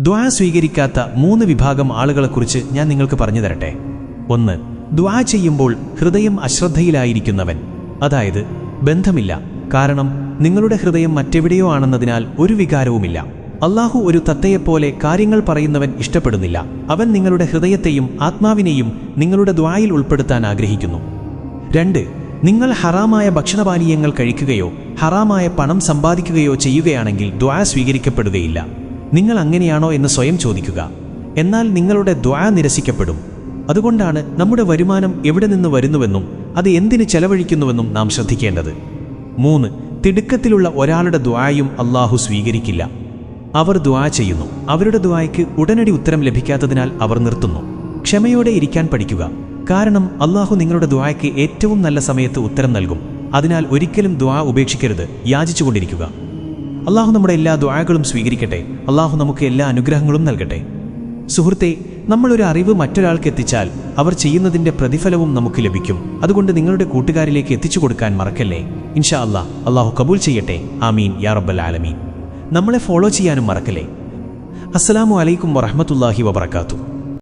ദ്വാ സ്വീകരിക്കാത്ത മൂന്ന് വിഭാഗം ആളുകളെക്കുറിച്ച് ഞാൻ നിങ്ങൾക്ക് പറഞ്ഞു തരട്ടെ. ഒന്ന് ദ്വാ ചെയ്യുമ്പോൾ ഹൃദയം അശ്രദ്ധയിലായിരിക്കുന്നവൻ. അതായത് ബന്ധമില്ല. കാരണം നിങ്ങളുടെ ഹൃദയം മറ്റെവിടെയോ ആണെന്നതിനാൽ ഒരു വികാരവുമില്ല. അള്ളാഹു ഒരു തത്തയെപ്പോലെ കാര്യങ്ങൾ പറയുന്നവൻ ഇഷ്ടപ്പെടുന്നില്ല. അവൻ നിങ്ങളുടെ ഹൃദയത്തെയും ആത്മാവിനെയും നിങ്ങളുടെ ദ്വായിൽ ഉൾപ്പെടുത്താൻ ആഗ്രഹിക്കുന്നു. രണ്ട് നിങ്ങൾ ഹറാമായ ഭക്ഷണപാനീയങ്ങൾ കഴിക്കുകയോ ഹറാമായ പണം സമ്പാദിക്കുകയോ ചെയ്യുകയാണെങ്കിൽ ദ്വാ സ്വീകരിക്കപ്പെടുകയില്ല. നിങ്ങൾ അങ്ങനെയാണോ എന്ന് സ്വയം ചോദിക്കുക. എന്നാൽ നിങ്ങളുടെ ദ്വാ നിരസിക്കപ്പെടും. അതുകൊണ്ടാണ് നമ്മുടെ വരുമാനം എവിടെ നിന്ന് വരുന്നുവെന്നും അത് എന്തിന് ചെലവഴിക്കുന്നുവെന്നും നാം ശ്രദ്ധിക്കേണ്ടത്. മൂന്ന് തിടുക്കത്തിലുള്ള ഒരാളുടെ ദ്വായും അള്ളാഹു സ്വീകരിക്കില്ല. അവർ ദ്വാ ചെയ്യുന്നു. അവരുടെ ദ്വായ്ക്ക് ഉടനടി ഉത്തരം ലഭിക്കാത്തതിനാൽ അവർ നിർത്തുന്നു. ക്ഷമയോടെ ഇരിക്കാൻ പഠിക്കുക. കാരണം അള്ളാഹു നിങ്ങളുടെ ദ്വായ്ക്ക് ഏറ്റവും നല്ല സമയത്ത് ഉത്തരം നൽകും. അതിനാൽ ഒരിക്കലും ദ്വാ ഉപേക്ഷിക്കരുത്. യാചിച്ചുകൊണ്ടിരിക്കുക. അള്ളാഹു നമ്മുടെ എല്ലാ ദ്വാകളും സ്വീകരിക്കട്ടെ. അള്ളാഹു നമുക്ക് എല്ലാ അനുഗ്രഹങ്ങളും നൽകട്ടെ. സുഹൃത്തെ നമ്മളൊരു അറിവ് മറ്റൊരാൾക്ക് എത്തിച്ചാൽ അവർ ചെയ്യുന്നതിന്റെ പ്രതിഫലവും നമുക്ക് ലഭിക്കും. അതുകൊണ്ട് നിങ്ങളുടെ കൂട്ടുകാരിലേക്ക് എത്തിച്ചു കൊടുക്കാൻ മറക്കല്ലേ? ഇൻഷാ അള്ളാഹ് അള്ളാഹു കബൂൽ ചെയ്യട്ടെ. ആമീൻ. യാ റബ്ബൽ ആലമീൻ. നമ്മളെ ഫോളോ ചെയ്യാനും മറക്കല്ലേ? അസ്സലാമു അലൈക്കും വറഹമത്തല്ലാഹി വബർക്കാത്തു